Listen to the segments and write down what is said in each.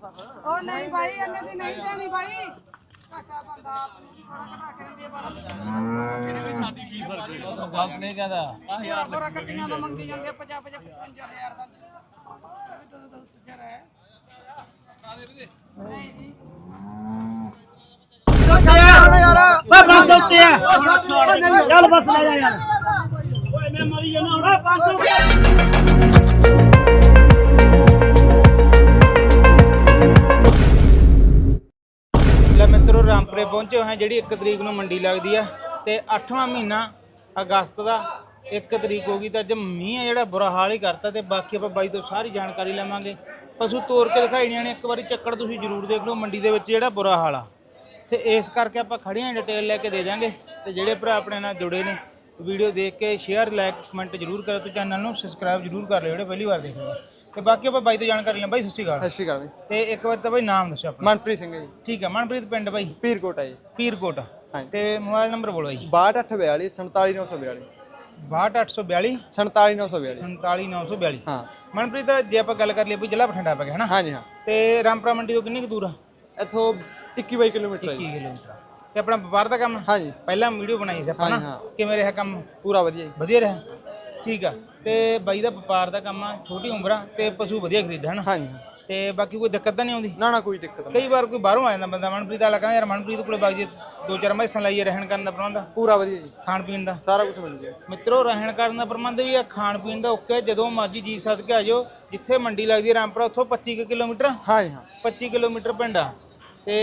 ਉਹ ਨਹੀਂ ਭਾਈ ਇਹਨੇ ਦੀ ਨਹੀਂ ਦੇਣੀ ਭਾਈ ਘਾਟਾ ਬੰਦਾ ਆਪ ਨੂੰ ਥੋੜਾ ਘਟਾ ਕੇ ਦਿੰਦੀ ਗਲਤ ਨਹੀਂ ਕਹਿੰਦਾ। ਪੂਰਾ ਪੂਰਾ ਕੱਟੀਆਂ ਦਾ ਮੰਗੀ ਜਾਂਦੇ 50 50 55000 ਦਾ ਵੀ ਦੋ। ਦੋ ਸੱਜਰ ਹੈ ਨਹੀਂ ਜੀ ਓਏ 500 ਉੱਤੇ ਆ। ਚੱਲ ਬਸ ਲੈ ਜਾ ਯਾਰ। ਓਏ ਮੈਂ ਮਰੀ ਜਾਣਾ ਓਏ 500 ਪਹੁੰਚੇ ਹੋਏ ਜਿਹੜੀ 1 ਤਰੀਕ ਨੂੰ ਮੰਡੀ ਲੱਗਦੀ ਆ ਤੇ 8ਵਾਂ ਮਹੀਨਾ ਅਗਸਤ ਦਾ 1 ਤਰੀਕ ਹੋ ਗਈ ਤਾਂ ਅੱਜ ਮੀਂਹ ਆ ਜਿਹੜਾ ਬੁਰਾ ਹਾਲ ਹੀ ਕਰਤਾ ਤੇ ਬਾਕੀ ਆਪਾਂ ਬਾਈ ਤੋਂ ਸਾਰੀ ਜਾਣਕਾਰੀ ਲਵਾਂਗੇ। ਪਸ਼ੂ ਤੋਰ ਕੇ ਦਿਖਾਈ ਜਾਣੇ ਇੱਕ ਵਾਰੀ ਚੱਕੜ ਤੁਸੀਂ ਜ਼ਰੂਰ ਦੇਖ ਲਓ ਮੰਡੀ ਦੇ ਵਿੱਚ ਜਿਹੜਾ ਬੁਰਾ ਹਾਲ ਆ। ਤੇ ਇਸ ਕਰਕੇ ਆਪਾਂ ਖੜੀਆਂ ਡਿਟੇਲ ਲੈ ਕੇ ਦੇ ਦਿਆਂਗੇ ਤੇ ਜਿਹੜੇ ਭਰਾ ਆਪਣੇ ਨਾਲ ਜੁੜੇ ਨੇ, ਵੀਡੀਓ ਦੇਖ ਕੇ ਸ਼ੇਅਰ ਲਾਈਕ ਕਮੈਂਟ ਜ਼ਰੂਰ ਕਰੋ ਤੇ ਚੈਨਲ ਨੂੰ ਸਬਸਕ੍ਰਾਈਬ ਜ਼ਰੂਰ ਕਰ ਲਿਓ, ਜਿਹੜੇ ਪਹਿਲੀ ਵਾਰ ਦੇਖ ਰਹੇ ਆ ਤੇ ਬਾਕੀ ਆਪਾਂ ਬਾਈ ਤੋਂ ਜਾਣਕਾਰੀ ਲਾਂ ਬਾਈ ਸਤਿ ਸ਼੍ਰੀ ਅਕਾਲ। ਸਤਿ ਸ਼੍ਰੀ ਅਕਾਲ ਜੀ। ਤੇ ਇੱਕ ਵਾਰ ਤਾਂ ਬਾਈ ਨਾਮ ਦੱਸੋ ਆਪਣਾ। ਮਨਪ੍ਰੀਤ ਸਿੰਘ ਜੀ। ਠੀਕ ਹੈ ਮਨਪ੍ਰੀਤ ਪਿੰਡ ਬਾਈ? ਪੀਰਕੋਟ ਹੈ ਜੀ। ਪੀਰਕੋਟ। ਹਾਂਜੀ। ਤੇ ਮੋਬਾਈਲ ਨੰਬਰ ਬੋਲੋ ਜੀ। 6242 47942 62842 47942 47942 ਹਾਂ। ਮਨਪ੍ਰੀਤ ਜੇ ਆਪਾਂ ਗੱਲ ਕਰ ਲਈਏ ਵੀ ਜ਼ਿਲ੍ਹਾ ਬਠਿੰਡਾ ਪੈ ਗਿਆ ਹਨਾ? ਹਾਂਜੀ ਹਾਂ। ਤੇ ਰਾਮਪੁਰਾ ਮੰਡੀ ਤੋਂ ਕਿੰਨੀ ਕੁ ਦੂਰ ਆ? ਇੱਥੋਂ 21 22 ਕਿਲੋਮੀਟਰ ਹੈ 21 ਜੀ ਕਿਲੋਮੀਟਰ ਤੇ ਆਪਣਾ ਵਪਾਰ ਦਾ ਕੰਮ? ਹਾਂਜੀ। ਪਹਿਲਾਂ ਵੀਡੀਓ ਬਣਾਈ ਸੀ ਆਪਾਂ ਹਾਂਜੀ, ਨਾ ਹਾਂ। ਕਿਵੇਂ ਰਿਹਾ ਕੰਮ? ਪੂਰਾ ਵਧੀਆ ਜੀ। ਵਧੀਆ ਰਿਹਾ? ਠੀਕ ਆ। ਤੇ ਬਾਈ ਦਾ ਵਪਾਰ ਦਾ ਕੰਮ ਆ ਛੋਟੀ ਉਮਰ ਆ ਤੇ ਪਸ਼ੂ ਵਧੀਆ ਖਰੀਦਦਾ ਹਨਾ ਹਾਂਜੀ। ਤੇ ਬਾਕੀ ਕੋਈ ਦਿੱਕਤ ਤਾਂ ਨਹੀਂ ਆਉਂਦੀ? ਨਾ ਨਾ ਕੋਈ ਦਿੱਕਤ ਨਹੀਂ। ਕਈ ਵਾਰ ਕੋਈ ਬਾਹਰੋਂ ਆ ਜਾਂਦਾ ਬੰਦਾ ਮਨਪ੍ਰੀਤ ਵਾਲਾ ਕਹਿੰਦਾ ਯਾਰ ਮਨਪ੍ਰੀਤ ਕੋਲੇ ਬਾਈ ਜੀ ਦੋ ਚਾਰ ਮੈਸਾਂ ਲਾਈਏ ਰਹਿਣ ਕਰਨ ਦਾ ਪ੍ਰਬੰਧ। ਪੂਰਾ ਵਧੀਆ ਜੀ। ਖਾਣ ਪੀਣ ਦਾ। ਸਾਰਾ ਕੁਝ ਮਿਲ ਗਿਆ ਮਿੱਤਰੋ ਰਹਿਣ ਕਰਨ ਦਾ ਪ੍ਰਬੰਧ ਵੀ ਆ ਖਾਣ ਪੀਣ ਦਾ ਓਕੇ ਜਦੋਂ ਮਰਜ਼ੀ ਜੀ ਸਦ ਕੇ ਆ ਜਾਓ। ਜਿੱਥੇ ਮੰਡੀ ਲੱਗਦੀ ਹੈ ਰਾਮਪੁਰਾ ਉੱਥੋਂ 25 ਕੁ ਕਿਲੋਮੀਟਰ। ਹਾਂਜੀ ਹਾਂ। 25 ਕਿਲੋਮੀਟਰ ਪਿੰਡ ਆ। ਤੇ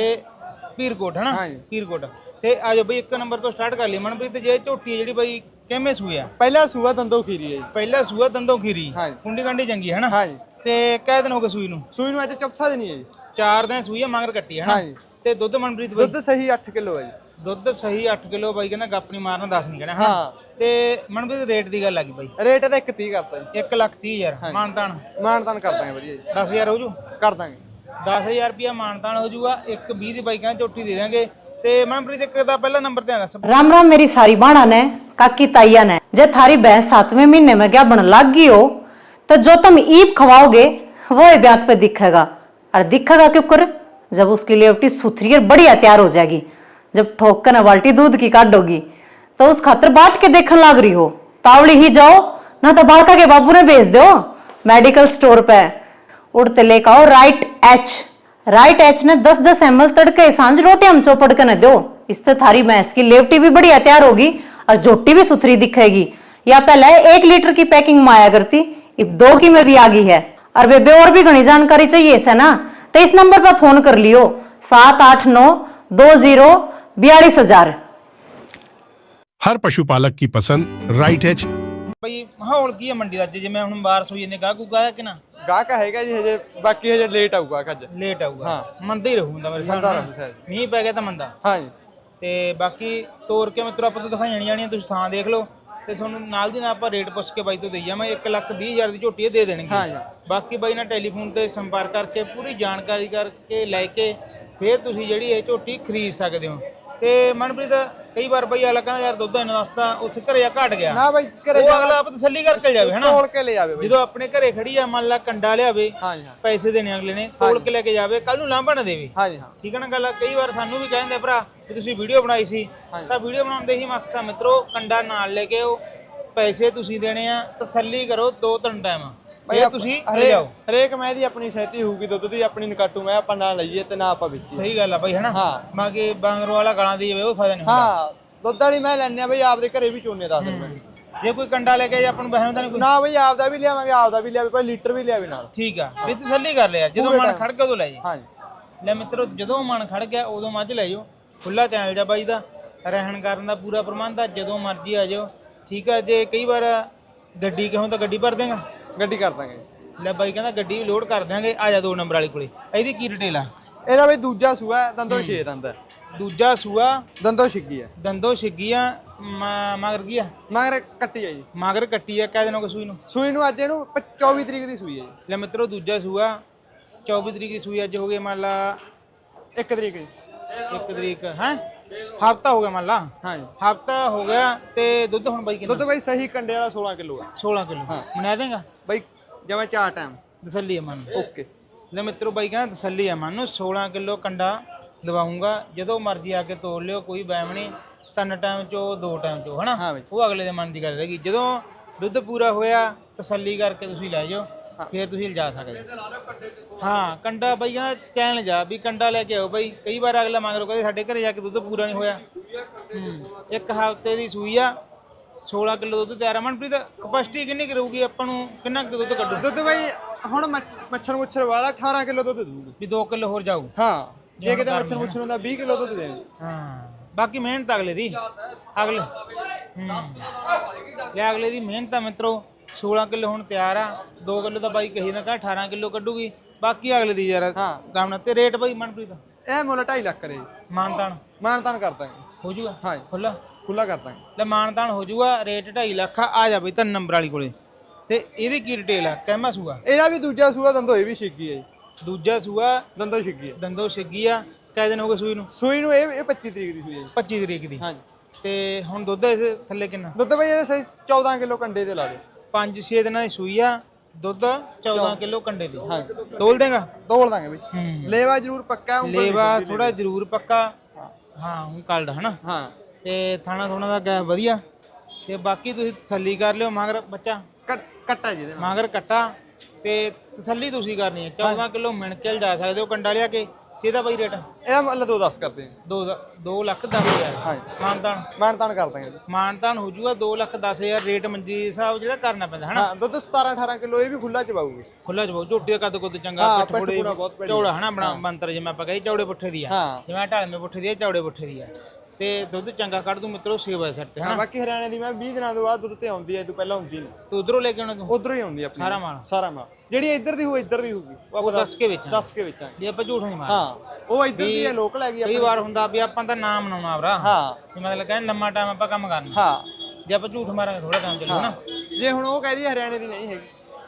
ਪੀਰਕੋਟ ਹਨਾ। ਪੀਰਕੋਟ। ਤੇ ਆ ਜਾਓ ਬਈ ਇੱਕ ਨੰਬਰ ਤੋਂ ਸਟਾਰਟ ਕਰ ਲਈ ਮਨਪ੍ਰੀਤ ਜੇ ਝੋਟੀ ਜਿਹੜੀ ਬਈ ਕਿਵੇਂ ਸੂਏ ਆ ਪਹਿਲਾ ਸੂਆ ਦੰਦੋ ਖੀਰੀ ਹੈ ਜੀ। ਪਹਿਲਾ ਸੂਆ ਦੰਦੋਂ ਖੀਰੀ। ਹਾਂਜੀ। ਕੁੰਡੀ ਕੰਡੀ ਚੰਗੀ ਹੈ ਹਨਾ ਹਾਂਜੀ। ਤੇ ਕਿਹ ਦਿਨ ਹੋ ਗਏ ਸੂਈ ਨੂੰ? ਸੂਈ ਨੂੰ ਅੱਜ ਚੌਥਾ ਦਿਨ ਹੀ ਹੈ ਜੀ। ਚਾਰ ਦਿਨ ਸੂਈ ਆ ਮਗਰ ਕੱਟੀ ਹੈ ਹਾਂਜੀ। ਤੇ ਦੁੱਧ ਮਨਪ੍ਰੀਤ ਬਈ? ਦੁੱਧ ਸਹੀ 8 ਕਿਲੋ ਹੈ ਜੀ। ਦੁੱਧ ਸਹੀ 8 ਕਿਲੋ ਬਾਈ ਕਹਿੰਦਾ ਗੱਪ ਨਹੀਂ ਮਾਰਨਾ 10 ਨਹੀਂ ਕਹਿਣਾ ਹਾਂ ਤੇ ਮਨਪ੍ਰੀਤ ਰੇਟ ਦੀ ਗੱਲ ਆ ਗਈ ਬਾਈ। ਰੇਟ ਇਹਦਾ 130 ਕਰਤਾ ਜੀ। 1 ਲੱਖ 30 ਹਜ਼ਾਰ। ਮਾਨਤਾਨ? ਮਾਨਤਾਨ ਕਰ ਦਾਂਗੇ ਵਧੀਆ ਜੀ। 10000 ਹੋ ਜੂ? ਕਰ ਦਾਂਗੇ। 10000 ਰੁਪਿਆ ਮਾਨਤਾਨ ਹੋ ਇੱਕ 20 ਦੀ ਬਾਈਕਾਂ ਝੋਟੀ ਦੇ ਦਾਂਗੇ ਤੇ ਮਨਪ੍ਰੀਤ ਇੱਕ ਦਾ ਪਹਿਲਾ ਨੰਬਰ ਤੇ ਦੱਸ राम राम मेरी सारी बाणा ने काकी ताइया ने जे थारी भैंस सातवें महीने में क्या बन लाग गई हो तो जो तुम ईप खवाओगे वो ही ब्यात पे दिखेगा और दिखेगा क्यों कर जब उसकी लेवटी सुथरी और बढ़िया तैयार हो जाएगी जब ठोक कर न बाल्टी दूध की काटोगी तो उस खातर बाट के देखने लाग रही हो तावड़ी ही जाओ ना तो बालका के बाबू ने भेज दो मेडिकल स्टोर पे उड़ते लेकर आओ राइट एच राइट एच ने 10 10 एम एल तड़के सांझ रोटी हम चौपड़ के न दो इससे थारी भैंस की लेवटी भी बढ़िया तैयार होगी और जोटी भी सुथरी दिखेगी या पहले एक लीटर की पैकिंग में आया करती अब दो की में भी आ गई है और बेबे और भी घनी जानकारी चाहिए इसे ना तो इस नंबर पर फोन कर लियो सात आठ नौ दो जीरो बयालीस हजार हर पशुपालक की पसंद राइट एच ਬਈ ਮਾਹੌਲ ਕੀ ਹੈ ਮੰਡੀ ਦਾ ਅੱਜ ਜਿਵੇਂ ਹੁਣ ਬਾਰਿਸ਼ ਹੋਈ ਜਾਂਦੀ ਗਾਹ ਗੁਗਾ ਆਇਆ ਕਿ ਨਾ ਗਾਹਕ ਹੈਗਾ ਜੀ ਹਜੇ ਬਾਕੀ ਹਜੇ ਲੇਟ ਆਊਗਾ ਅੱਜ। ਲੇਟ ਆਊਗਾ। ਹਾਂ। ਮੰਦਾ ਹੀ ਰਹੂੰਦਾ ਮੇਰੇ ਮੰਦਾ ਨਾਲ। ਰਹੂ ਸ਼ਾਇਦ। ਮੀਂਹ ਪੈ ਗਿਆ ਤਾਂ ਮੰਦਾ ਹਾਂਜੀ ਤੇ ਬਾਕੀ ਤੋਰ ਕੇ ਮਿੱਤਰੋ ਆਪਾਂ ਤੋਂ ਦਿਖਾਈਆਂ ਜਾਣੀਆਂ ਜਾਣੀਆਂ ਤੁਸੀਂ ਥਾਂ ਦੇਖ ਲਓ। ਤੇ ਤੁਹਾਨੂੰ ਨਾਲ ਦੀ ਨਾਲ ਆਪਾਂ ਰੇਟ ਪੁੱਛ ਕੇ ਬਾਈ ਤੋਂ ਦੇਈ ਜਾਵਾਂ 1 ਲੱਖ 20 ਹਜ਼ਾਰ ਦੀ ਝੋਟੀ ਇਹ ਦੇ ਦੇਣਗੇ। ਹਾਂਜੀ। ਬਾਕੀ ਬਾਈ ਨਾਲ ਟੈਲੀਫੋਨ ਤੇ ਸੰਪਰਕ ਕਰਕੇ ਪੂਰੀ ਜਾਣਕਾਰੀ ਕਰਕੇ ਲੈ ਕੇ ਫਿਰ ਤੁਸੀਂ ਜਿਹੜੀ ਇਹ ਝੋਟੀ ਖਰੀਦ ਸਕਦੇ ਹੋ। ਤੇ ਮਨਪ੍ਰੀਤ ਕਈ ਵਾਰ ਬਈ ਆਲਾ ਕਹਿੰਦਾ ਯਾਰ ਦੁੱਧ ਇਹਨਾਂ ਦੱਸਦਾ ਉੱਥੇ ਘਰੇ ਆ ਘਟ ਗਿਆ। ਨਾ ਬਾਈ ਘਰੇ ਉਹ ਅਗਲਾ ਆਪ ਤਸੱਲੀ ਕਰਕੇ ਜਾਵੇ ਹਨਾ? ਤੋਲ ਕੇ ਲੈ ਆਵੇ ਬਾਈ। ਜਦੋਂ ਆਪਣੇ ਘਰੇ ਖੜੀ ਆ ਮੰਨ ਲਾ ਕੰਡਾ ਲਿਆਵੇ ਹਾਂਜੀ ਹਾਂ। ਪੈਸੇ ਦੇਣੇ ਅਗਲੇ ਨੇ ਤੋਲ ਕੇ ਲੈ ਕੇ ਜਾਵੇ ਕੱਲ ਨੂੰ ਲਾਂਭਾ ਨਾ ਦੇਵੇ ਹਾਂਜੀ ਹਾਂ। ਠੀਕ ਹੈ ਨਾ ਗੱਲ? ਕਈ ਵਾਰ ਸਾਨੂੰ ਵੀ ਕਹਿੰਦੇ ਭਰਾ ਕਿ ਤੁਸੀਂ ਵੀਡੀਓ ਬਣਾਈ ਸੀ। ਤਾਂ ਵੀਡੀਓ ਬਣਾਉਣ ਦੇ ਹੀ ਮਕਸਦ ਆ ਮਿੱਤਰੋ ਕੰਡਾ ਨਾਲ ਲੈ ਕੇ ਆਓ ਪੈਸੇ ਤੁਸੀਂ ਦੇਣੇ ਆ ਤਸੱਲੀ ਕਰੋ ਦੋ ਤਿੰਨ ਟਾਈਮ ਇਹ ਤੁਸੀਂ ਲੈ ਜਾਓ ਹਰੇਕ ਮੈਂ ਦੀ ਆਪਣੀ ਸਹਿਤੀ ਹੋਊਗੀ ਦੁੱਧ ਦੀ ਆਪਣੀ ਨਕਾਟੂ ਮੈਂ ਆਪਾਂ ਨਾ ਲਈਏ ਤੇ ਨਾ ਆਪਾਂ ਵੇਚੀਏ। ਸਹੀ ਗੱਲ ਆ ਬਾਈ ਹਨਾ? ਹਾਂ। ਮਾ ਕਿ ਬਾਂਗਰੋ ਵਾਲਾ ਗਾਲਾਂ ਦੀ ਜਾਵੇ ਉਹ ਫਾਇਦਾ ਨਹੀਂ ਹੁੰਦਾ। ਹਾਂ ਦੁੱਧ ਵਾਲੀ ਮੈਂ ਲੈਣੇ ਆ ਬਈ ਆਪਦੇ ਘਰੇ ਵੀ ਚੋਨੇ ਦੱਸ ਰੁਪਏ ਦੀ ਜੇ ਕੋਈ ਕੰਡਾ ਲੈ ਕੇ ਆਏ ਆਪਾਂ ਨੂੰ ਬਹਿਮ ਤਾਂ ਨਹੀਂ ਕੋਈ? ਨਾ ਬਈ ਆਪਦਾ ਵੀ ਲਿਆਵਾਂਗੇ ਆਪਦਾ ਵੀ ਲਿਆਵੇ ਕੋਈ ਲੀਟਰ ਵੀ ਲਿਆਵੇ ਨਾਲ। ਠੀਕ ਆ। ਵੀ ਤਸੱਲੀ ਕਰ ਲਿਆ ਜਦੋਂ ਮਨ। ਖੜ ਗਿਆ ਉਦੋਂ ਲੈ ਜੀ ਹਾਂਜੀ। ਲੈ ਮਿੱਤਰੋ ਜਦੋਂ ਮਨ ਖੜ ਗਿਆ ਉਦੋਂ ਮੱਝ ਲੈ ਜਾਓ ਖੁੱਲਾ ਚੈਨਲ ਜਾ ਬਾਈ ਦਾ। ਰਹਿਣ ਕਰਨ ਦਾ ਪੂਰਾ ਪ੍ਰਬੰਧ ਆ ਜਦੋਂ ਮਰਜ਼ੀ ਆ ਜਾਓ ਠੀਕ ਆ ਜੇ ਕਈ ਵਾਰ ਗੱਡੀ ਕਹੋ ਤਾਂ ਗੱਡੀ ਭਰ ਦੇਗਾ? ਗੱਡੀ ਕਰ ਦਾਂਗੇ। ਲੈ ਬਾਈ ਕਹਿੰਦਾ ਗੱਡੀ ਵੀ ਲੋਡ ਕਰ ਦਿਆਂਗੇ ਆ ਜਾ ਦੋ ਨੰਬਰ ਵਾਲੀ ਕੋਲੇ। ਇਹਦੀ ਕੀ ਡਿਟੇਲ ਆ? ਇਹਦਾ ਬਈ ਦੂਜਾ ਸੂਆ ਹੈ, ਦੰਦੋ ਛੇ ਦੰਦ ਹੈ ਦੂਜਾ ਸੂਆ ਦੰਦੋ ਛਿੱਗੀ ਹੈ ਦੰਦੋ ਛਿੱਗੀਆਂ ਮਗਰ ਕੀ ਆ? ਮਗਰ ਕੱਟੀ ਹੈ ਜੀ। ਮਗਰ ਕੱਟੀ ਆ ਕਹਿ ਦੇਣੋ ਕਿ ਸੂਈ ਨੂੰ। ਸੂਈ ਨੂੰ ਅੱਜ ਇਹਨੂੰ ਪ- 24 ਤਰੀਕ ਦੀ ਸੂਈ ਹੈ ਜੀ। ਲੈ ਮਿੱਤਰੋ ਦੂਜਾ ਸੂਆ 24 ਤਰੀਕ ਦੀ ਸੂਈ ਅੱਜ ਹੋ ਗਈ ਮੰਨ ਲਾ 1 ਤਰੀਕ ਜੀ। 1 ਤਰੀਕ ਹੈ? ਹਫਤਾ ਹੋ ਗਿਆ ਮੰਨ ਲਾ? ਹਾਂਜੀ। ਹਫਤਾ ਹੋ ਗਿਆ ਤੇ ਦੁੱਧ ਹੁਣ ਬਾਈ ਕਿੰਨਾ? ਦੁੱਧ ਬਈ ਸਹੀ ਕੰਡੇ ਵਾਲਾ 16 ਕਿਲੋ ਹੈ 16 ਕਿਲੋ। ਹਾਂ। ਮਨਾ ਦੇਗਾ? ਬਈ ਜਿਵੇਂ ਚਾਰ ਟਾਈਮ ਤਸੱਲੀ ਹੈ ਮਨ ਓਕੇ ਲੈ ਮਿੱਤਰੋ ਬਾਈ ਕਹਿੰਦਾ ਤਸੱਲੀ ਆ ਮਨ ਨੂੰ। 16 ਕਿਲੋ ਕੰਡਾ ਦਵਾਉਂਗਾ। ਜਦੋਂ ਮਰਜ਼ੀ ਆ ਕੇ ਤੋੜ ਲਿਓ ਕੋਈ ਵਹਿਮ ਨਹੀਂ। ਤਿੰਨ ਟਾਈਮ ਚੋਂ ਦੋ ਟਾਈਮ ਚੋਂ ਹਨਾ? ਹਾਂ। ਉਹ ਅਗਲੇ ਦੇ ਮਨ ਦੀ ਗੱਲ ਰਹੇਗੀ ਜਦੋਂ ਦੁੱਧ ਪੂਰਾ ਹੋਇਆ ਤਸੱਲੀ ਕਰਕੇ ਤੁਸੀਂ ਲੈ ਜਾਓ। ਫਿਰ ਤੁਸੀਂ ਲਿਜਾ ਸਕਦੇ ਹਾਂ। ਕੰਡਾ ਬਈ ਚੈਲੰਜ ਆ ਵੀ ਕੰਡਾ ਲੈ ਕੇ ਆਓ ਬਈ। ਕਈ ਵਾਰ ਅਗਲਾ ਮੰਗ ਕਹਿੰਦੇ ਸਾਡੇ ਘਰੇ ਜਾ ਕੇ ਦੁੱਧ ਪੂਰਾ ਨਹੀਂ ਹੋਇਆ। ਹੂੰ ਇੱਕ ਹਫ਼ਤੇ ਦੀ ਸੂਈ ਆ 16 ਕਿਲੋ ਦੁੱਧ ਤਿਆਰ ਆ। ਮਨਪ੍ਰੀਤ ਕਪੈਸਿਟੀ ਕਿੰਨੀ ਕੁ ਰਹੂਗੀ ਆਪਾਂ ਨੂੰ? ਕਿੰਨਾ ਕੁ ਦੁੱਧ ਕੱਢੂ? ਦੁੱਧ ਬਾਈ ਹੁਣ ਮੱਛ- ਮੱਛਰ ਮੁੱਛਰ ਵਾਲਾ 18 ਕਿਲੋ ਦੁੱਧ ਦੂਗੀ ਵੀ 2 ਕਿਲੋ ਹੋਰ ਜਾਊ। ਹਾਂ ਜੇ ਕਿਤੇ ਮੱਛਰ ਮੁੱਛਰ ਹੁੰਦਾ 20 ਕਿਲੋ ਦੁੱਧ ਦੇਣਗੇ। ਹਾਂ ਬਾਕੀ ਮਿਹਨਤ ਅਗਲੇ ਦੀ। ਅਗਲੇ ਹੂੰ? ਲੈ ਅਗਲੇ ਦੀ ਮਿਹਨਤ ਆ ਮਿੱਤਰੋ। 16 ਕਿਲੋ ਹੁਣ ਤਿਆਰ ਆ 2 ਕਿਲੋ ਤਾਂ ਬਾਈ ਕਹੀ ਨਾ ਕਹ 18 ਕਿਲੋ ਕੱਢੂਗੀ। ਬਾਕੀ ਅਗਲੇ ਦੀ ਯਾਰ ਹਾਂ। ਗਾਮਣਾ ਤੇ ਰੇਟ ਬਾਈ ਮਨਪ੍ਰੀਤ? ਇਹ ਮੁੱਲ 2.5 ਲੱਖ ਕਰੇ। ਮਾਨਤਾਨ। ਮਾਨਤਾਨ ਕਰ ਦਾਂਗੇ। ਹੋ ਜੂਗਾ? ਹਾਂ ਖੁੱਲਾ ਖੁੱਲਾ ਕਰ ਦਾਂਗੇ। ਲੈ ਮਾਨਤਾਨ ਹੋ ਜੂਗਾ ਰੇਟ 2.5 ਲੱਖ ਆ ਆ ਜਾ ਬਈ ਤਿੰਨ ਨੰਬਰ ਵਾਲੀ ਕੋਲੇ। ਤੇ ਇਹਦੀ ਕੀ ਡਿਟੇਲ ਆ? ਕਹਿਮਾ ਸੂਆ? ਇਹਦਾ ਵੀ ਦੂਜਾ ਸੂਆ ਦੰਦੋ ਇਹ ਵੀ ਛਿੱਗੀ ਹੈ ਜੀ। ਦੂਜਾ ਸੂਆ ਦੰਦੋ ਛਿੱਗੀ ਹੈ ਦੰਦੋ ਛਿੱਗੀ ਆ। ਕੈ ਦਿਨ ਹੋ ਗਏ ਸੂਈ ਨੂੰ? ਸੂਈ ਨੂੰ ਇਹ ਇਹ 25 ਤਰੀਕ ਦੀ ਸੂਈ ਹੈ ਜੀ। 25 ਤਰੀਕ ਦੀ। ਹਾਂਜੀ ਤੇ ਹੁਣ ਦੁੱਧ ਇਸ ਥੱਲੇ ਕਿੰਨਾ? ਦੁੱਧ ਬਈ ਇਹਦੇ ਸਹੀ 14 ਕਿਲੋ ਕੰਡੇ ਦੇ ਲਾ ਦੇ 5-6 ਦਿਨਾਂ ਦੀ ਸੂਈ ਆ ਦੁੱਧ 14 ਕਿਲੋ ਕੰਡੇ ਦੀ। ਹਾਂ। ਤੋਲ ਦੇਗਾ? ਤੋੜ ਦਾਂਗੇ ਬਈ। ਲੇਵਾ ਜ਼ਰੂਰ ਪੱਕਾ ਉਂਗਲ ਲੇਵਾ ਥੋੜਾ ਜ਼ਰੂਰ ਪੱਕਾ। ਹਾਂ। ਹੁਣ ਕਲਡ ਹਨਾ? ਹਾਂ। ਤੇ ਥਾਣਾ ਥੋਣਾ ਦਾ ਗੈਪ ਵਧੀਆ। ਤੇ ਬਾਕੀ ਤੁਸੀਂ ਤਸੱਲੀ ਕਰ ਲਿਓ ਮਗਰ ਬੱਚਾ। ਕੱਟ- ਜਿਹਦੇ ਮਗਰ ਕੱਟਾ। ਤੇ ਤਸੱਲੀ ਤੁਸੀਂ ਕਰਨੀ ਹੈ। 14 ਕਿਲੋ ਮਿਣ ਕੇ ਜਾ ਸਕਦੇ ਹੋ ਕੰਡਾ ਲਿਆ ਕੇ। ਕਿਹਦਾ ਬਾਈ ਰੇਟ ਇਹਦਾ ਮੁੱਲ 2 10 ਕਰਦੇ ਹਾਂ 2 2 ਲੱਖ 10 ਹਜ਼ਾਰ। ਹਾਂ ਮਾਨਤਾਨ? ਮਾਨਤਾਨ ਕਰ ਦਾਂਗੇ ਜੀ। ਮਾਨਤਾਨ ਹੋ ਜੂਗਾ 2 ਲੱਖ 10 ਹਜ਼ਾਰ ਰੇਟ ਮੰਜੀ ਸਾਹਿਬ ਜਿਹੜਾ ਕਰਨਾ ਪੈਂਦਾ ਹਨਾ? ਹਾਂ ਦੁੱਧ 17 18 ਕਿਲੋ ਇਹ ਵੀ ਖੁੱਲਾ ਚਵਾਊਗੀ ਖੁੱਲਾ ਜਵਾਬ ਝੋਟੀ ਦਾ ਕੱਦ ਕੁੱਦ ਚੰਗਾ ਹਾਂ, ਪਿੱਠ ਪੁੜੇ ਬਹੁਤ ਚੌੜਾ ਹਨਾ ਬਣਾ ਮੰਤਰ ਜਿਵੇਂ ਆਪਾਂ ਕਹੀ ਚੌੜੇ ਪੁੱਠੇ ਦੀ ਆ। ਹਾਂ। ਜਿਵੇਂ ਢਾਲਵੇਂ ਪੁੱਠੇ ਦੀ ਆ ਚੌੜੇ ਪੁੱਠੇ ਦੀ ਆ। ਤੇ ਦੁੱਧ ਚੰਗਾ ਕੱਢ ਦੂ ਮਿੱਤਰੋ ਸੇਵਾ ਸਿਰ ਤੇ ਹਨਾ? ਬਾਕੀ ਹਰਿਆਣੇ ਦੀ ਮੈਂ 20 ਦਿਨਾਂ ਤੋਂ ਬਾਅਦ ਦੁੱਧ ਤੇ ਆਉਂਦੀ ਹੈ ਇਹ ਤੋਂ ਪਹਿਲਾਂ ਹੁੰਦੀ ਨਹੀਂ। ਤੂੰ ਉਧਰੋਂ ਲੈ ਕੇ ਆਉਣਾ ਤੂੰ? ਉਧਰੋਂ ਹੀ ਆਉਂਦੀ ਹੈ ਆਪਣੀ। ਸਾਰਾ ਮਾਲ? ਸਾਰਾ ਮਾਲ। ਜਿਹੜੀ ਇੱਧਰ ਦੀ ਹੋ ਇੱਧਰ ਦੀ ਹੋਊਗੀ। ਉਹ ਦੱਸ ਕੇ ਵੇਚਾਂ ਦੱਸ ਕੇ ਵੇਚਾਂਗੇ। ਜੇ ਆਪਾਂ ਝੂਠ ਨਹੀਂ ਮਾਰ ਹਾਂ ਉਹ ਇੱਧਰ ਦੀ ਹੈ ਲੋਕਲ ਹੈਗੀ ਕਈ ਵਾਰ ਹੁੰਦਾ ਵੀ ਆਪਾਂ ਤਾਂ ਨਾਮ ਬਣਾਉਣਾ ਆਪਰਾ ਹਾਂ। ਵੀ ਮਤਲਬ ਕਹਿੰਦੇ ਲੰਮਾ ਟਾਈਮ ਆਪਾਂ ਕੰਮ ਕਰਨਾ। ਹਾਂ। ਜੇ ਆਪਾਂ ਝੂਠ ਮਾਰਾਂਗੇ ਥੋੜਾ ਟਾਈਮ ਚੱਲੂ ਨਾ ਜੇ ਹੁਣ ਉਹ ਕਹਦੀ ਹਰਿਆਣੇ ਦੀ ਨਹੀਂ ਹੈਗੀ।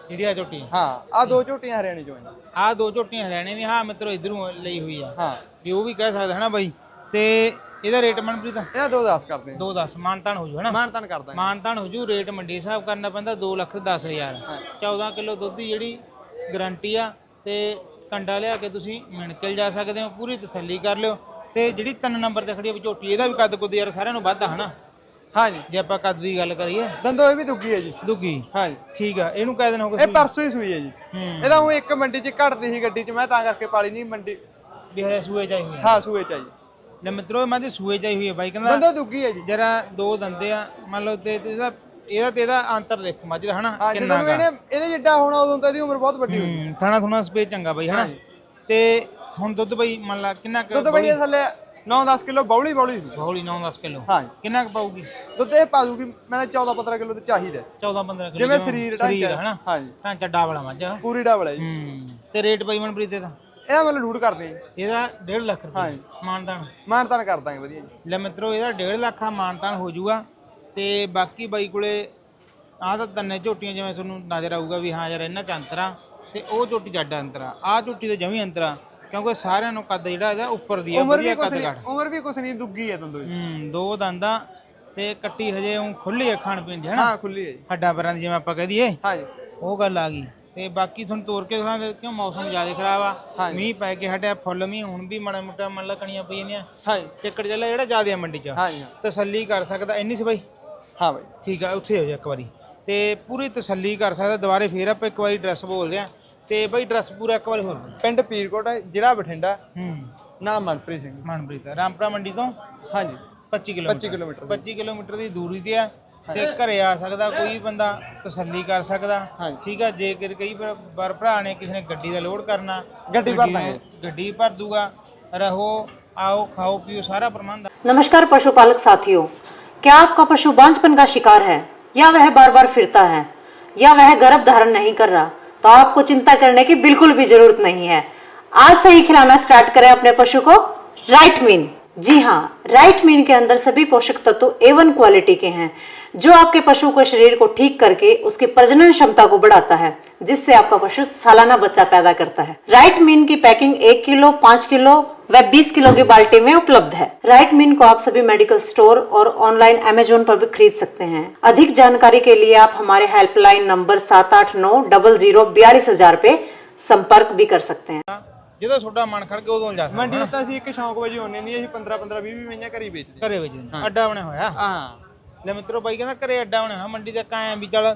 ਜਿਹੜੀ ਆ ਝੋਟੀ ਹਾਂ ਆ ਦੋ ਝੋਟੀਆਂ ਹਰਿਆਣੇ ਚੋਂ ਆਈਆਂ। ਆ ਦੋ ਝੋਟੀਆਂ ਹਰਿਆਣੇ ਦੀਆਂ ਹਾਂ ਮਿੱਤਰੋ ਇਧਰੋਂ ਲਈ ਹੋਈ ਆ। ਹਾਂ। ਵੀ ਉਹ ਵੀ ਕਹਿ ਸਕਦਾ ਹਨਾ ਬਾਈ? ਤੇ ਇਹਦਾ ਰੇਟ ਮਨਪ੍ਰੀਤ? ਇਹਦਾ ਦੋ 10 ਕਰਦੇ ਹਾਂ 2 10 ਮਾਨਤਾਨ ਹੋ ਜੂ ਹਨਾ? ਮਾਨਤਾਨ ਕਰ ਦਾਂਗੇ। ਮਾਨਤਾਨ ਹੋ ਜੂ ਰੇਟ ਮੰਡੀ ਹਿਸਾਬ ਕਰਨਾ ਪੈਂਦਾ 2 ਲੱਖ 10 ਹਜ਼ਾਰ। 14 ਕਿਲੋ ਦੁੱਧ ਦੀ ਜਿਹੜੀ ਗਾਰੰਟੀ ਆ ਤੇ ਕੰਡਾ ਲਿਆ ਕੇ ਤੁਸੀਂ ਮਿਣਕਲ ਜਾ ਸਕਦੇ ਹੋ ਪੂਰੀ ਤਸੱਲੀ ਕਰ ਲਿਓ। ਤੇ ਜਿਹੜੀ ਤਿੰਨ ਨੰਬਰ ਤੇ ਖੜੀ ਆ ਵੀ ਝੋਟੀ ਇਹਦਾ ਵੀ ਕੱਦ ਕੁੱਦ ਯਾਰ ਸਾਰਿਆਂ ਨੂੰ ਵੱਧ ਆ ਹਨਾ? ਹਾਂਜੀ। ਜੇ ਆਪਾਂ ਕੱਦ ਦੀ ਗੱਲ ਕਰੀਏ। ਦੰਦੋ ਇਹ ਵੀ ਦੁੱਗੀ ਹੈ ਜੀ। ਦੁੱਗੀ? ਹਾਂਜੀ। ਠੀਕ ਆ ਇਹਨੂੰ ਕਹਿ ਦੇਣਾ ਹੋਗਾ ਇਹ ਪਰਸੋਂ ਹੀ ਸੂਈ ਹੈ ਜੀ। ਇਹਦਾ ਉਹ ਇੱਕ ਮੰਡੀ 'ਚ ਘਟਦੀ ਸੀ ਗੱਡੀ 'ਚ ਮੈਂ ਤਾਂ ਕਰਕੇ ਪਾਲੀ ਨਹੀਂ ਮੰਡੀ ਵੀ ਹਜੇ ਸੂਏ ਚਾਹੀ ਹੋਈ ਆ। ਹਾਂ ਸੂਏ ਚ ਆਈ। ਲੈ ਮਿੱਤਰੋ ਇਹ ਮਾਝੇ ਸੂਏ ਚਾਹੀ ਹੋਈ ਹੈ ਬਾਈ ਕਹਿੰਦਾ ਦੰਦੋ ਦੁੱਗੀ ਹੈ ਜੀ। ਜਰਾ ਦੋ ਦੰਦੇ ਆ ਮੰਨ ਲਓ ਤੇ ਤੇ ਇਹਦਾ ਇਹਦਾ ਤੇ ਇਹਦਾ ਅੰਤਰ ਦੇਖੋ ਮੱਝ ਦਾ ਹਨਾ? ਹਾਂ ਕਿੰਨਾ ਇਹਨੇ ਇਹਦੇ ਜਿੱਡਾ ਹੋਣਾ ਉਦੋਂ ਤਾਂ ਇਹਦੀ ਉਮਰ ਬਹੁਤ ਵੱਡੀ ਹੋਈ। ਹੂੰ ਥਾਣਾ ਥੁਣਾ ਸਪੇਸ ਚੰਗਾ ਬਾਈ ਹਨਾ? ਤੇ ਹੁਣ ਦੁੱਧ ਬਾਈ ਮੰਨ ਲਾ ਕਿੰਨਾ ਕੁ ਦੁੱਧ ਬਈ ਇਹ ਥੱਲੇ 9-10 ਕਿਲੋ ਬੌਲੀ ਬੌਲੀ ਸੀ। ਹੌਲੀ 9-10 ਕਿਲੋ। ਹਾਂ ਕਿੰਨਾ ਕੁ ਪਾਊਗੀ? ਦੁੱਧ ਇਹ ਪਾ ਦੂਗੀ ਮੈਨੂੰ 14-15 ਕਿਲੋ ਤੇ ਚਾਹੀਦਾ। 14-15 ਕਿਲੋ ਜਿਵੇਂ ਸਰੀਰ ਸਰੀਰ ਢਾਂਚਾ। ਹਨਾ? ਹਾਂਜੀ। ਹਾਂ ਚੱਡਾ ਵਾਲਾ ਮੱਝ ਆ। ਪੂਰੀ ਡਬਲ ਹੈ ਜੀ। ਹੂੰ ਤੇ ਰੇਟ ਬਾਈ ਮਨਪ੍ਰੀਤ ਦਾ ਇਹਦਾ ਮਤਲਬ ਲੂਟ ਕਰਦੇ ਜੀ। ਇਹਦਾ 1.5 ਲੱਖ ਰੁਪਏ। ਹਾਂਜੀ। ਮਾਨਦਾਨ ਮਾਨਤਾਨ। ਕਰ ਦਾਂਗੇ ਵਧੀਆ ਜੀ। ਲੈ ਮਿੱਤਰੋ ਇਹਦਾ 1.5 ਲੱਖ ਆ ਮਾਨਤਾਨ ਹੋ ਜਾਊਗਾ। ਤੇ ਬਾਕੀ ਬਾਈ ਕੋਲੇ ਆਹ ਤਾਂ ਤੰਨੇ ਝੋਟੀਆਂ ਜਿਵੇਂ ਤੁਹਾਨੂੰ ਨਜ਼ਰ ਆਊਗਾ ਵੀ ਹਾਂ ਯਾਰ ਇਹਨਾਂ ਚ ਅੰਤਰ ਆ ਤੇ ਉਹ ਝੋਟੀ ਜੱਡ ਅੰਤਰ ਆ। ਆਹ ਝੋਟੀ ਤੇ ਜਮੀ ਅੰਤਰ ਆ ਕਿਉਂਕਿ ਸਾਰਿਆਂ ਨੂੰ ਕੱਦ ਜਿਹੜਾ ਇਹਦਾ ਉੱਪਰ ਦੀ ਆ ਉਮਰ ਵੀ ਵਧੀਆ ਕੁਛ ਕੱਦ ਨਹੀਂ ਕੱਟ ਉਮਰ ਵੀ ਕੁਛ ਨਹੀਂ ਦੁੱਗੀ ਹੈ ਦੰਦੋ ਹੂੰ ਦੋ ਦੰਦਾਂ ਤੇ ਕੱਟੀ ਹਜੇ ਉਹ ਖੁੱਲੀ ਆ ਖਾਣ ਪੀਣ ਦੀ ਹਨਾ ਹਾਂ ਖੁੱਲੀ ਹੈ ਜੀ। ਹੱਡਾਂ ਪੈਰਾਂ ਦੀ ਜਿਵੇਂ ਆਪਾਂ ਕਹਿ ਦਈਏ। ਹਾਂਜੀ ਉਹ ਗੱਲ ਆ ਗਈ। ਤੇ ਬਾਕੀ ਤੁਹਾਨੂੰ ਤੋਰ ਕੇ ਦਿਖਾਉਂਦੇ ਕਿਉਂ ਮੌਸਮ ਜ਼ਿਆਦਾ ਖਰਾਬ ਆ। ਮੀਂਹ ਪੈ ਕੇ ਹਟਿਆ ਫੁੱਲ ਮੀਂਹ ਹੁਣ ਵੀ ਮਾੜਾ ਮੋਟਾ ਮੰਨ ਲਾ ਕਣੀਆਂ ਪਈ ਜਾਂਦੀਆਂ। ਹਾਂਜੀ। ਟਿੱਕੜ ਚੱਲਿਆ ਜਿਹੜਾ ਜ਼ਿਆਦਾ ਆ ਮੰਡੀ 'ਚ। ਹਾਂ। ਤਸੱਲੀ ਕਰ ਸਕਦਾ ਇੰਨੀ ਸੀ ਬਾਈ? ਹਾਂ ਬਾਈ। ਠੀਕ ਆ ਉੱਥੇ ਹੋ ਜਾ ਇੱਕ ਵਾਰੀ। ਤੇ ਪੂਰੀ ਤਸੱਲੀ ਕਰ ਸਕਦਾ ਦੁਬਾਰੇ ਫੇਰ ਆਪਾਂ ਇੱਕ ਵਾਰੀ ਐਡਰੈਸ ਬੋਲਦੇ ਆ। ਤੇ ਬਾਈ ਐਡਰੈਸ ਪੂਰਾ ਇੱਕ ਵਾਰੀ ਹੋਰ। ਪਿੰਡ ਪੀਰਕੋਟ ਹੈ ਜ਼ਿਲ੍ਹਾ ਬਠਿੰਡਾ। ਹੂੰ। ਨਾਮ ਮਨਪ੍ਰੀਤ ਸਿੰਘ। ਮਨਪ੍ਰੀਤ ਰਾਮਪੁਰਾ ਮੰਡੀ ਤੋਂ ਹਾਂਜੀ। 25 ਕਿਲੋਮੀਟਰ। 25 ਕਿਲੋਮੀਟਰ 25 ਕਿਲੋਮੀਟਰ ਦੀ ਦੂਰੀ ਤੇ ਆ। ਤੇ ਘਰੇ ਆ ਸਕਦਾ ਕੋਈ ਬੰਦਾ ਤਸੱਲੀ ਕਰ ਸਕਦਾ ਹਾਂਜੀ। ਠੀਕ ਆ ਜੇਕਰ ਕਈ ਵਾਰ ਵਾਰ ਭਰਾ ਨੇ ਕਿਸੇ ਨੇ ਗੱਡੀ ਦਾ ਲੋਡ ਕਰਨਾ ਗੱਡੀ ਭਰ ਦਾਂਗੇ। ਗੱਡੀ ਭਰ ਦੂਗਾ ਰਹੋ ਆਓ ਖਾਓ ਪੀਓ ਸਾਰਾ ਪ੍ਰਬੰਧ ਆ। नमस्कार पशुपालक साथियों क्या आपका पशु बांझपन का शिकार है या वह बार बार फिरता है या वह गर्भ धारण नहीं कर रहा तो आपको चिंता करने की बिल्कुल भी जरूरत नहीं है आज से ही खिलाना स्टार्ट करें अपने पशु को राइट मीन जी हाँ राइट मीन के अंदर सभी पोषक तत्व एवन क्वालिटी के हैं जो आपके पशु के शरीर को ठीक करके उसकी प्रजनन क्षमता को बढ़ाता है जिससे आपका पशु सालाना बच्चा पैदा करता है राइट मीन की पैकिंग एक किलो पाँच किलो व 20 किलो की बाल्टी में उपलब्ध है राइट मीन को आप सभी मेडिकल स्टोर और ऑनलाइन अमेजोन पर भी खरीद सकते हैं अधिक जानकारी के लिए आप हमारे हेल्पलाइन नंबर सात आठ नौ डबल जीरो बयालीस हजार पे संपर्क भी कर सकते हैं ਜਦੋਂ ਤੁਹਾਡਾ ਮਨ ਖੜ ਕੇ ਉਦੋਂ ਜਾ ਸਕਦੇ ਮੰਡੀ 'ਚ ਤਾਂ ਅਸੀਂ ਇੱਕ ਸ਼ੌਂਕ ਵਜੇ ਹੁੰਨੇ ਨਹੀਂ ਅਸੀਂ 15 15 20 20 ਮਹੀਆਂ ਘਰੀ ਵੇਚਦੇ ਘਰੇ ਵਿੱਚ ਅੱਡਾ ਬਣਿਆ ਹੋਇਆ ਹਾਂ ਲੈ ਮਿੱਤਰੋ ਬਾਈ ਕਹਿੰਦਾ ਘਰੇ ਅੱਡਾ ਬਣਿਆ ਹੋਇਆ ਮੰਡੀ ਤੱਕ ਆਏ ਆ ਵੀ ਚੱਲ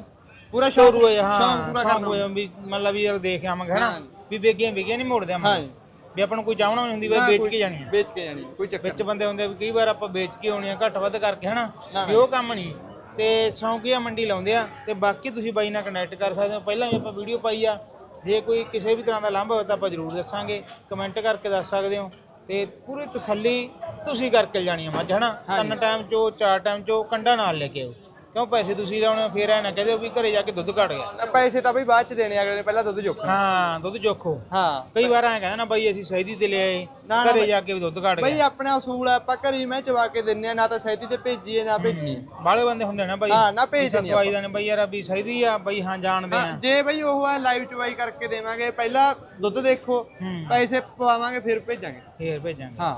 ਪੂਰਾ ਸ਼ੋਰ ਹੋਇਆ ਹਾਂ ਸ਼ੌਂਕ ਪੂਰਾ ਕਰਨਾ। ਹੋਇਆ ਵੀ ਮਤਲਬ ਵੀ ਯਾਰ ਦੇਖ ਆਵਾਂਗੇ ਹਨਾ? ਵੀ ਵੇਗੀਆਂ ਵੇਗੀਆਂ ਨਹੀਂ ਮੋੜਦੇ ਹਾਂ ਆਵਾਂਗੇ ਵੀ ਆਪਾਂ ਨੂੰ ਕੋਈ ਚਾਹਣਾ ਨਹੀਂ ਹੁੰਦੀ ਵੇਚ ਕੇ ਜਾਣੀ ਵੇਚ ਕੇ ਜਾਣੀ ਕੋਈ ਚੱਕਰ ਵਿੱਚ ਬੰਦੇ ਹੁੰਦੇ ਵੀ ਕਈ ਵਾਰ ਆਪਾਂ ਵੇਚ ਕੇ ਆਉਣੀ ਆ ਘੱਟ ਵੱਧ ਕਰਕੇ ਹਨਾ? ਵੀ ਉਹ ਕੰਮ ਨਹੀਂ। ਤੇ ਸ਼ੌਂਕੀਆ ਮੰਡੀ ਲਾਉਂਦੇ ਆ। ਤੇ ਬਾਕੀ ਤੁਸੀਂ ਬਾਈ ਨਾਲ ਕਨੈਕਟ ਕਰ ਸਕਦੇ ਹੋ। ਪਹਿਲਾਂ ਵੀ ਆਪਾਂ ਵੀਡੀਓ ਪਾਈ ਆ। ਜੇ ਕੋਈ ਕਿਸੇ ਵੀ ਤਰ੍ਹਾਂ ਦਾ ਲਾਂਭਾ ਹੋਵੇ ਤਾਂ ਆਪਾਂ ਜ਼ਰੂਰ ਦੱਸਾਂਗੇ। ਕਮੈਂਟ ਕਰਕੇ ਦੱਸ ਸਕਦੇ ਹੋ। ਤੇ ਪੂਰੀ ਤਸੱਲੀ ਤੁਸੀਂ ਕਰਕੇ ਜਾਣੀ ਆ ਮੱਝ ਹਨਾ? ਤਿੰਨ ਟਾਈਮ ਚੋ ਚਾਰ ਟਾਈਮ ਚੋ ਕੰਡਾ ਨਾਲ ਲੈ ਕੇ ਆਓ। ਕਿਉਂ ਪੈਸੇ ਤੁਸੀਂ ਲਾਉਣੇ ਹੋ, ਫੇਰ ਐ ਨਾ ਕਹਦੇ ਵੀ ਘਰੇ ਜਾ ਕੇ ਦੁੱਧ ਘਟ ਗਿਆ। ਪੈਸੇ ਤਾਂ ਬਈ ਬਾਅਦ 'ਚ ਦੇਣੇ ਅਗਲੇ ਨੇ ਪਹਿਲਾਂ ਦੁੱਧ ਚੁੱਕਣਾ ਹਾਂ ਦੁੱਧ ਜੋਖੋ ਹਾਂ। ਕਈ ਵਾਰ ਐ ਕਹਿੰਦਾ ਨਾ ਬਾਈ ਅਸੀਂ ਸਹੀਦੀ ਤੇ ਲੈ ਆਏ ਨਾ, ਨਾ ਘਰੇ ਬਈ- ਜਾ ਕੇ ਵੀ ਦੁੱਧ ਘਟ ਬਈ ਗਿਆ ਆਪਣਾ ਅਸੂਲ ਆ ਆਪਾਂ ਘਰੀ ਮੈਂ ਚਵਾ ਕੇ ਦਿੰਨੇ ਆ ਨਾ ਤਾਂ ਸੈਤੀ ਤੇ ਭੇਜੀਏ ਨਾ ਭੇਜੀਏ। ਬਾਲੇ ਬੰਦੇ ਹੁੰਦੇ ਨੇ ਬਾਈ। ਹਾਂ, ਨਾ ਭੇਜ ਦੇਣੀ ਸਤਵਾਈ ਦਾ ਨੇ ਬਾਈ ਯਾਰ ਵੀ ਸਹੀਦੀ ਆ ਬਾਈ ਹਾਂ ਜਾਣਦੇ ਆ। ਜੇ ਬਈ ਉਹ ਆ ਲਾਈਵ ਚਵਾਈ ਕਰਕੇ ਦੇਵਾਂਗੇ ਪਹਿਲਾਂ ਦੁੱਧ ਦੇਖੋ ਹੂੰ। ਪੈਸੇ ਪਵਾਵਾਂਗੇ ਫਿਰ ਭੇਜਾਂਗੇ। ਫੇਰ ਭੇਜਾਂਗੇ। ਹਾਂ।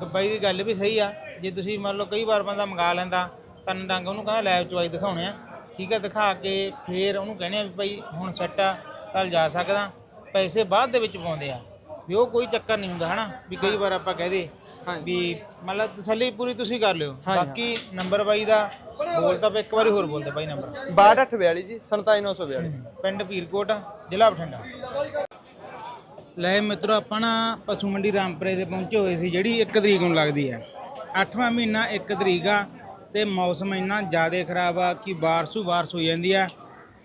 ਗ- ਬਾਈ ਦੀ ਗੱਲ ਵੀ ਸਹੀ ਆ ਜੇ ਤੁਸੀਂ ਮੰਨ ਲਓ ਕਈ ਵਾਰ ਬੰਦਾ ਮੰਗਾ ਲੈਂਦਾ ਤਨ ਡੰਗ ਉਹਨੂੰ ਕਹਿੰਦਾ ਲੈਬ ਚਵਾਈ ਦਿਖਾਉਣੇ ਆ। ਠੀਕ ਆ ਦਿਖਾ ਕੇ ਫੇਰ ਉਹਨੂੰ ਕਹਿੰਦੇ ਆ ਵੀ ਭਾਈ ਹੁਣ ਸੈੱਟ ਆ ਚੱਲ ਜਾ ਸਕਦਾ। ਪੈਸੇ ਬਾਅਦ ਦੇ ਵਿੱਚ ਪਾਉਂਦੇ ਆ। ਵੀ ਉਹ ਕੋਈ ਚੱਕਰ ਨਹੀਂ ਹੁੰਦਾ ਹਨਾ ਵੀ ਕਈ ਵਾਰ ਆਪਾਂ ਕਹਦੇ ਵੀ ਮਤਲਬ ਤਸੱਲੀ ਪੂਰੀ ਤੁਸੀਂ ਕਰ ਲਿਓ। ਬਾਕੀ ਨੰਬਰ ਬਾਈ ਦਾ ਬੋਲ ਤਾਂ ਇੱਕ ਵਾਰੀ ਹੋਰ ਬੋਲਦੇ ਬਾਈ ਨੰਬਰ 6242 ਜੀ 27942 ਪਿੰਡ ਪੀਰਕੋਟ ਜ਼ਿਲ੍ਹਾ ਬਠਿੰਡਾ। ਲੈ ਮਿੱਤਰੋ ਆਪਾਂ ਨਾ ਪਸ਼ੂ ਮੰਡੀ ਰਾਮਪੁਰੇ ਦੇ ਪਹੁੰਚੇ ਹੋਏ ਸੀ ਜਿਹੜੀ 1 ਤਰੀਕ ਨੂੰ ਲੱਗਦੀ ਹੈ 8ਵਾਂ ਮਹੀਨਾ 1 ਤਰੀਕ ਆ ਤੇ ਮੌਸਮ ਇੰਨਾ ਜ਼ਿਆਦਾ ਖਰਾਬ ਆ ਕਿ ਬਾਰਸ਼ੂ ਬਾਰਿਸ਼ ਹੋ ਜਾਂਦੀ ਆ।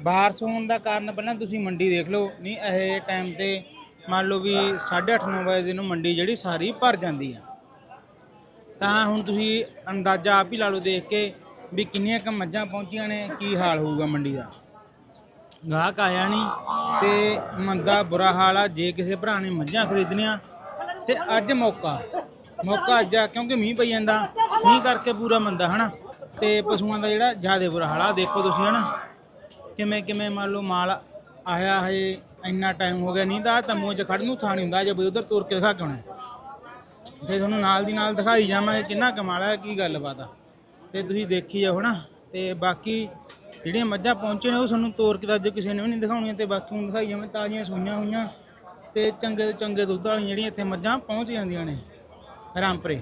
ਬਾਰਿਸ਼ ਹੋਣ ਦਾ ਕਾਰਨ ਪਹਿਲਾਂ ਤੁਸੀਂ ਮੰਡੀ ਦੇਖ ਲਓ। ਨਹੀਂ, ਇਹ ਟਾਈਮ ਤੇ ਮੰਨ ਲਓ ਵੀ 8:30 9 ਵਜੇ ਨੂੰ ਮੰਡੀ ਜਿਹੜੀ ਸਾਰੀ ਭਰ ਜਾਂਦੀ ਆ। ਤਾਂ ਹੁਣ ਤੁਸੀਂ ਅੰਦਾਜ਼ਾ ਆਪ ਹੀ ਲਾ ਲਓ ਦੇਖ ਕੇ ਵੀ ਕਿੰਨੀਆਂ ਕੁ ਮੱਝਾਂ ਪਹੁੰਚੀਆਂ ਨੇ, ਕੀ ਹਾਲ ਹੋਊਗਾ ਮੰਡੀ ਦਾ। ਗਾਹਕ ਆਇਆ ਨਹੀਂ ਤੇ ਮੰਦਾ ਬੁਰਾ ਹਾਲ ਆ, ਜੇ ਕਿਸੇ ਭਰਾ ਨੇ ਮੱਝਾਂ ਖਰੀਦਣੀਆਂ ਤੇ ਅੱਜ ਮੌਕਾ। ਮੌਕਾ ਅੱਜ ਆ, ਕਿਉਂਕਿ ਮੀਂਹ ਪਈ ਜਾਂਦਾ। ਮੀਂਹ ਕਰਕੇ ਪੂਰਾ ਮੰਦਾ, ਹਨਾ? ਤੇ ਪਸ਼ੂਆਂ ਦਾ ਜਿਹੜਾ ਜ਼ਿਆਦਾ ਬੁਰਾ ਹਾਲ ਆ ਦੇਖੋ ਤੁਸੀਂ, ਹਨਾ? ਕਿਵੇਂ ਕਿਵੇਂ ਮੰਨ ਲਓ ਮਾਲ ਆਇਆ ਹੈ ਇੰਨਾ ਟਾਈਮ ਹੋ ਗਿਆ ਨਹੀਂ ਤਾਂ ਤੰਮੂ ਚ ਖੜਨ ਨੂੰ ਥਾਂ ਨਹੀਂ ਹੁੰਦਾ, ਜੇ ਬਈ ਉਧਰ ਤੁਰ ਕੇ ਦਿਖਾ ਕੇ ਆਉਣਾ ਤੇ ਤੁਹਾਨੂੰ ਨਾਲ ਦੀ ਨਾਲ ਦਿਖਾਈ ਜਾਵਾਂਗੇ ਕਿੰਨਾ ਕਮਾਲ ਹੈ, ਕੀ ਗੱਲਬਾਤ ਆ। ਤੇ ਤੁਸੀਂ ਦੇਖੀ ਜਾਓ, ਹਨਾ? ਤੇ ਬਾਕੀ ਜਿਹੜੀਆਂ ਮੱਝਾਂ ਪਹੁੰਚੇ ਨੇ, ਉਹ ਤੁਹਾਨੂੰ ਤੋਰ ਕੇ ਤਾਂ ਅੱਜ ਕਿਸੇ ਨੇ ਵੀ ਨਹੀਂ ਦਿਖਾਉਣੀਆਂ, ਤੇ ਬਾਕੀ ਨੂੰ ਦਿਖਾਈ ਜਾਵਾਂ, ਤਾਜ਼ੀਆਂ ਸੂਈਆਂ ਹੋਈਆਂ। ਤੇ ਚੰਗੇ ਤੋਂ ਚੰਗੇ ਦੁੱਧ ਵਾਲੀਆਂ ਜਿਹੜੀਆਂ ਇੱਥੇ ਮੱਝਾਂ ਪਹੁੰਚ ਜਾਂਦੀਆਂ ਨੇ। ਰਾਮਪੁਰੇ।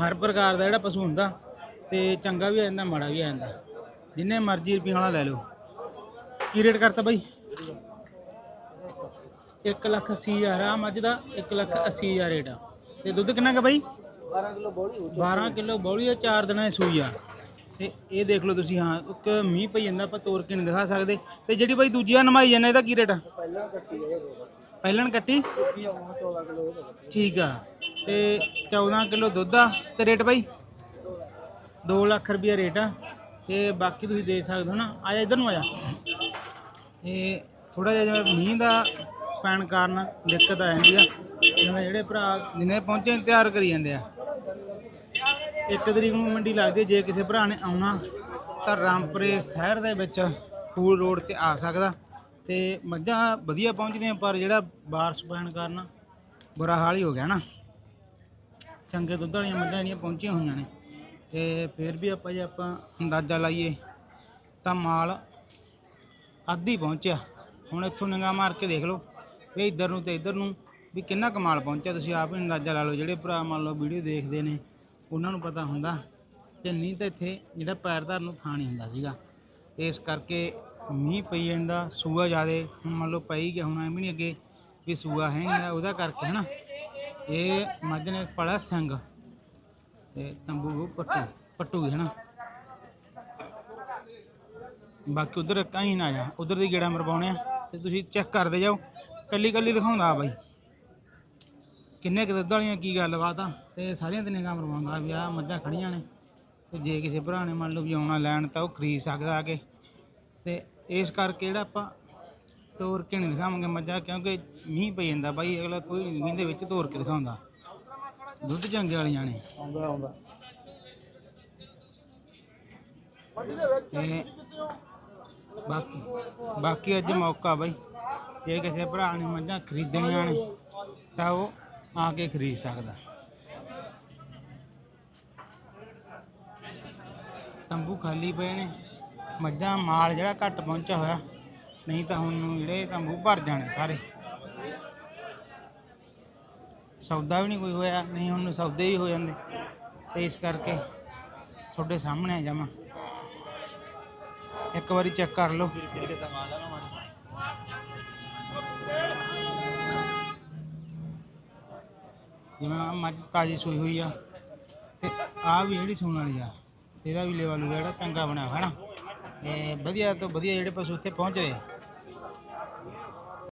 ਹਰ ਪ੍ਰਕਾਰ ਦਾ ਜਿਹੜਾ ਪਸ਼ੂ ਹੁੰਦਾ ਤੇ ਚੰਗਾ ਵੀ ਆ ਜਾਂਦਾ ਮਾੜਾ ਵੀ ਆ ਜਾਂਦਾ। ਜਿੰਨੇ ਮਰਜ਼ੀ ਰੁਪਏ ਵਾਲਾ ਲੈ ਲਓ। ਕੀ ਰੇਟ ਕਰਤਾ ਬਾਈ? 1 ਲੱਖ 80 ਹਜ਼ਾਰ ਆ ਮੱਝ ਦਾ 1 ਲੱਖ 80 ਹਜ਼ਾਰ ਰੇਟ ਆ। ਤੇ ਦੁੱਧ ਕਿੰਨਾ ਕਾ ਬਾਈ? 12 ਕਿਲੋ ਬੌਲੀ 12 ਕਿਲੋ ਬੌਲੀ ਆ 4 ਦਿਨਾਂ ਦੀ ਸੂਈ ਆ। ਤੇ ਇਹ ਦੇਖ ਲਓ ਤੁਸੀਂ ਹਾਂ ਇੱਕ ਮੀਂਹ ਪਈ ਜਾਂਦਾ ਆਪਾਂ ਤੋੜ ਕੇ ਨਹੀਂ ਦਿਖਾ ਸਕਦੇ। ਤੇ ਜਿਹੜੀ ਬਾਈ ਦੂਜੀ ਆ ਨਮਾਈ ਜਾਂਦਾ ਇਹਦਾ ਕੀ ਰੇਟ ਆ? ਪਹਿਲਾਂ ਕੱਟੀ ਠੀਕ ਆ। ਤੇ 14 ਕਿਲੋ ਦੁੱਧ ਆ। ਤੇ ਰੇਟ ਬਾਈ? 2 ਲੱਖ ਰੁਪਿਆ ਰੇਟ ਆ। ਤੇ ਬਾਕੀ ਤੁਸੀਂ ਦੇ ਸਕਦੇ ਹੋ ਨਾ, ਆ ਜਾ, ਇਧਰ ਨੂੰ ਆ ਜਾ। ਤੇ ਥੋੜਾ ਜਿਹਾ ਜਿਵੇਂ ਮੀਂਹ ਦਾ ਪੈਣ ਕਾਰਨ ਦਿੱਕਤ ਆ ਜਾਂਦੀ ਆ। ਜਿਵੇਂ ਜਿਹੜੇ ਭਰਾ ਜਿੰਨੇ ਪਹੁੰਚੇ ਤਿਆਰ ਕਰੀ ਜਾਂਦੇ ਆ। ਇੱਕ ਤਰੀਕ ਨੂੰ ਮੰਡੀ ਲੱਗਦੀ ਜੇ ਕਿਸੇ ਭਰਾ ਨੇ ਆਉਣਾ ਤਾਂ ਰਾਮਪੁਰੇ ਸ਼ਹਿਰ ਦੇ ਵਿੱਚ ਫੂਲ ਰੋਡ ਤੇ ਆ ਸਕਦਾ। ਤੇ ਮੱਝਾਂ ਵਧੀਆ ਪਹੁੰਚਦੀਆਂ, ਪਰ ਜਿਹੜਾ ਬਾਰਿਸ਼ ਪੈਣ ਕਾਰਨ ਬੁਰਾ ਹਾਲ ਹੀ ਹੋ ਗਿਆ ਨਾ। ਚੰਗੇ ਦੁੱਧ ਵਾਲੀਆਂ ਮੱਝਾਂ ਜਿਹੜੀਆਂ ਪਹੁੰਚੀਆਂ ਹੋਈਆਂ ਨੇ। ਤੇ ਫਿਰ ਵੀ ਆਪਾਂ ਜੇ ਆਪਾਂ ਅੰਦਾਜ਼ਾ ਲਾਈਏ, ਤਾਂ ਮਾਲ ਅੱਧੀ ਪਹੁੰਚਿਆ। ਹੁਣ ਇੱਥੋਂ ਨਿਗਾਹ ਮਾਰ ਕੇ ਦੇਖ ਲਓ, ਵੀ ਇੱਧਰ ਨੂੰ ਤੇ ਇੱਧਰ ਨੂੰ ਵੀ ਕਿੰਨਾ ਕਮਾਲ ਪਹੁੰਚਿਆ। ਤੁਸੀਂ ਆਪ ਹੀ ਅੰਦਾਜ਼ਾ ਲਾ ਲਓ, ਜਿਹੜੇ ਭਰਾ ਮੰਨ ਲਓ ਵੀਡੀਓ ਦੇਖਦੇ ਨੇ, ਉਹਨਾਂ ਨੂੰ ਪਤਾ ਹੁੰਦਾ। ਤੇ ਨਹੀਂ ਤਾਂ ਇੱਥੇ ਜਿਹੜਾ ਪੈਰ ਧਰਨ ਨੂੰ ਥਾਂ ਨਹੀਂ ਹੁੰਦਾ ਸੀਗਾ। ਤੇ ਇਸ ਕਰਕੇ ਮੀਂਹ ਪਈ ਜਾਂਦਾ, ਸੂਆ ਜ਼ਿਆਦੇ, ਹੁਣ ਮੰਨ ਲਓ ਪਈ ਗਿਆ, ਹੁਣ ਐਵੇਂ ਨਹੀਂ ਅੱਗੇ ਵੀ ਸੂਆ ਹੈ ਨਹੀਂ ਉਹਦਾ ਕਰਕੇ ਹਨਾ। ਇਹ ਮੱਝ ਨੇ ਪੜਾ ਸਿੰਘ ਤੇ ਤੰਬੂ ਪੱਟੂ ਪੱਟੂ ਹੈ ਨਾ ਬਾਕੀ ਉਧਰ ਕਹੀਂ ਨਾ ਆ, ਉਧਰ ਦੀ ਗੇੜਾ ਮਰਵਾਉਣੇ ਆ, ਤੇ ਤੁਸੀਂ ਚੈੱਕ ਕਰਦੇ ਜਾਓ, ਕੱਲੀ ਕੱਲੀ ਦਿਖਾਉਂਦਾ ਬਾਈ। ਕਿੰਨੇ ਕੁ ਦੁੱਧ ਵਾਲੀਆਂ ਕੀ ਗੱਲਬਾਤ ਆ, ਤੇ ਸਾਰੀਆਂ ਤੇ ਨਿਗਾਹ ਮਰਵਾਉਂਦਾ ਵੀ ਆ ਮੱਝਾਂ ਖੜੀਆਂ ਨੇ, ਤੇ ਜੇ ਕਿਸੇ ਭਰਾ ਨੇ ਮੰਨ ਲਓ ਵੀ ਆਉਣਾ ਲੈਣ ਤਾਂ ਉਹ ਖਰੀਦ ਸਕਦਾ ਆ ਕੇ। ਤੇ ਇਸ ਕਰਕੇ ਜਿਹੜਾ ਆਪਾਂ ਤੋਰ ਕੇ ਨਹੀਂ ਦਿਖਾਵਾਂਗੇ ਮੱਝਾਂ ਕਿਉਂਕਿ ਮੀਂਹ ਪਈ ਜਾਂਦਾ ਬਾਈ ਅਗਲਾ ਕੋਈ ਨਹੀਂ ਮੀਂਹ ਦੇ ਵਿੱਚ ਤੋਰ ਕੇ ਦਿਖਾਉਂਦਾ। ਦੁੱਧ ਚੰਗੇ ਵਾਲੀਆਂ ਨੇ ਆਉਂਦਾ ਆਉਂਦਾ। ਤੇ ਬਾਕੀ ਬਾਕੀ ਅੱਜ ਮੌਕਾ ਬਾਈ ਜੇ ਕਿਸੇ ਭਰਾ ਨੇ ਮੱਝਾਂ ਖਰੀਦਣੀਆਂ ਨੇ ਤਾਂ ਉਹ ਆ ਕੇ ਖਰੀਦ ਸਕਦਾ। ਤੰਬੂ ਖਾਲੀ ਪਏ ਨੇ। ਮੱਝਾਂ, ਮਾਲ ਜਿਹੜਾ ਘੱਟ ਪਹੁੰਚਿਆ ਹੋਇਆ, ਨਹੀਂ ਤਾਂ ਹੁਣ ਜਿਹੜੇ ਤਾਂ ਮੂੰਹ ਭਰ ਜਾਣੇ ਸਾਰੇ। ਸੌਦਾ ਵੀ ਨਹੀਂ ਕੋਈ ਹੋਇਆ, ਨਹੀਂ ਹੁਣ ਸੌਦੇ ਹੀ ਹੋ ਜਾਂਦੇ। ਤੇ ਇਸ ਕਰਕੇ ਤੁਹਾਡੇ ਸਾਹਮਣੇ ਆ ਜਾਵਾਂ। ਇੱਕ ਵਾਰੀ ਚੈੱਕ ਕਰ ਲਓ। ਜਿਵੇਂ ਮੱਝ ਤਾਜੀ ਸੂਈ ਹੋਈ ਆ, ਤੇ ਆ ਵੀ ਜਿਹੜੀ ਸੂਣ ਵਾਲੀ ਆ, ਇਹਦਾ ਵੀ ਲੈਵਲ ਜਿਹੜਾ ਚੰਗਾ ਬਣਿਆ ਹੋਇਆ ਨਾ। ਵਧੀਆ ਤੋਂ ਵਧੀਆ ਜਿਹੜੇ ਪਸ਼ੂ ਉੱਥੇ ਪਹੁੰਚਦੇ ਆ